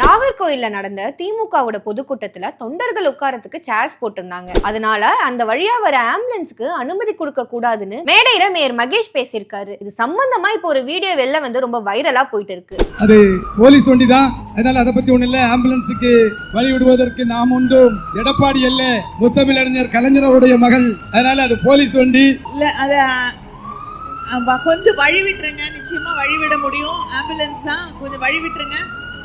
நாகர்கோயில்ல நடந்த திமுகவோட பொதுக்கூட்டத்துல தொண்டர்கள் உட்காரத்துக்கு சேர்ஸ் போட்டிருந்தாங்க. அதனால அந்த வழியா வர ஆம்புலன்ஸ்க்கு அனுமதி கொடுக்க கூடாதுன்னு மேடையில மேயர் மகேஷ் பேசியிருக்காரு. இது சம்பந்தமா இப்போ ஒரு வீடியோ வெளில வந்து ரொம்ப வைரலா போயிட்டு இருக்கு. அது போலீஸ் வண்டி தான் அதனால அதை பத்தி ஒண்ணு இல்ல. ஆம்புலன்ஸுக்கு வழி விடுவதற்கு நாம் ஒன்றும் எடப்பாடி அல்ல முத்தமிழறிஞர் கலைஞருடைய மகள். அதனால அது போலீஸ் வண்டி. இல்லை அதை கொஞ்சம் வழி விட்டுருங்க. நிச்சயமா வழி விட முடியும். ஆம்புலன்ஸ் தான். கொஞ்சம் வழி விட்டுருங்க.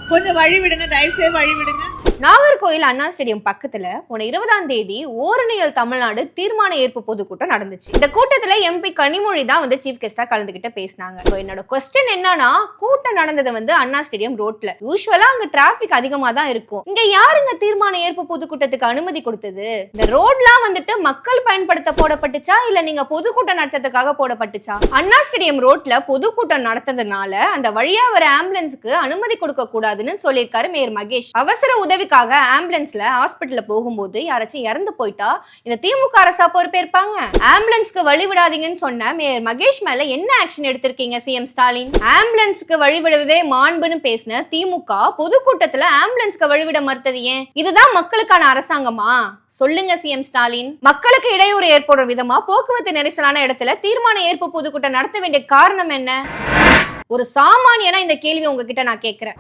கொஞ்சம் வழி விடுங்க தயவுசெய்து வழி விடுங்க நாகர்கோயில் அண்ணா ஸ்டேடியம் பக்கத்துல போன இருபதாம் தேதி ஓரணியல் தமிழ்நாடு தீர்மான ஏற்பு பொதுக்கூட்டம் நடந்துச்சு. இந்த கூட்டத்துல எம்பி கனிமொழி தான் வந்து சீஃப் கெஸ்டா கலந்துகிட்ட பேசினாங்க. என்னோட கொஸ்டின் என்னன்னா கூட்டம் நடந்தது வந்து அண்ணா ஸ்டேடியம் ரோட்ல யூஸ்வலா அங்க டிராபிக் அதிகமா தான் இருக்கும். இங்க யாருங்க தீர்மான ஏற்பு பொதுக்கூட்டத்துக்கு அனுமதி கொடுத்தது? இந்த ரோட்லாம் வந்துட்டு மக்கள் பயன்படுத்த போடப்பட்டுச்சா? இல்ல நீங்க பொதுக்கூட்டம் நடத்துறதுக்காக போடப்பட்டுச்சா? அண்ணா ஸ்டேடியம் ரோட்ல பொதுக்கூட்டம் நடத்ததுனால அந்த வழியா வர ஆம்புலன்ஸுக்கு அனுமதி கொடுக்க கூடாதுன்னு சொல்லியிருக்காரு மேயர் மகேஷ். அவசர உதவிக்காக ஆம்புலன்ஸ்ல ஹாஸ்பிட்டல்ல போகும்போது யாராச்சும் இறந்து போயிட்டா? இந்த திமுக அரசா பொறுப்பேற்பாங்க. ஆம்புலன்ஸ்க்கு வழி விடாதீங்கன்னு சொன்ன மேயர் மகேஷ் மேல என்ன ஆக்ஷன் எடுத்திருக்கீங்க சிஎம் ஸ்டாலின்? ஆம்புலன்ஸ்க்கு வழி விடுவதே மாண்புன்னு பேசின திமுக பொதுக்கூட்டத்துல ஆம்புலன்ஸ்க்கு வழிவிட மறுத்தது ஏன்? இதுதான் மக்களுக்கான அரசாங்கமா? சொல்லுங்க சிஎம் ஸ்டாலின். மக்களுக்கு இடையூறு ஏற்படுற விதமா போக்குவரத்து நெரிசலான இடத்துல தீர்மான ஏற்பு பொதுக்கூட்டம் நடத்த வேண்டிய காரணம் என்ன? ஒரு சாமானியனா இந்த கேள்வி உங்ககிட்ட நான் கேட்கிறேன்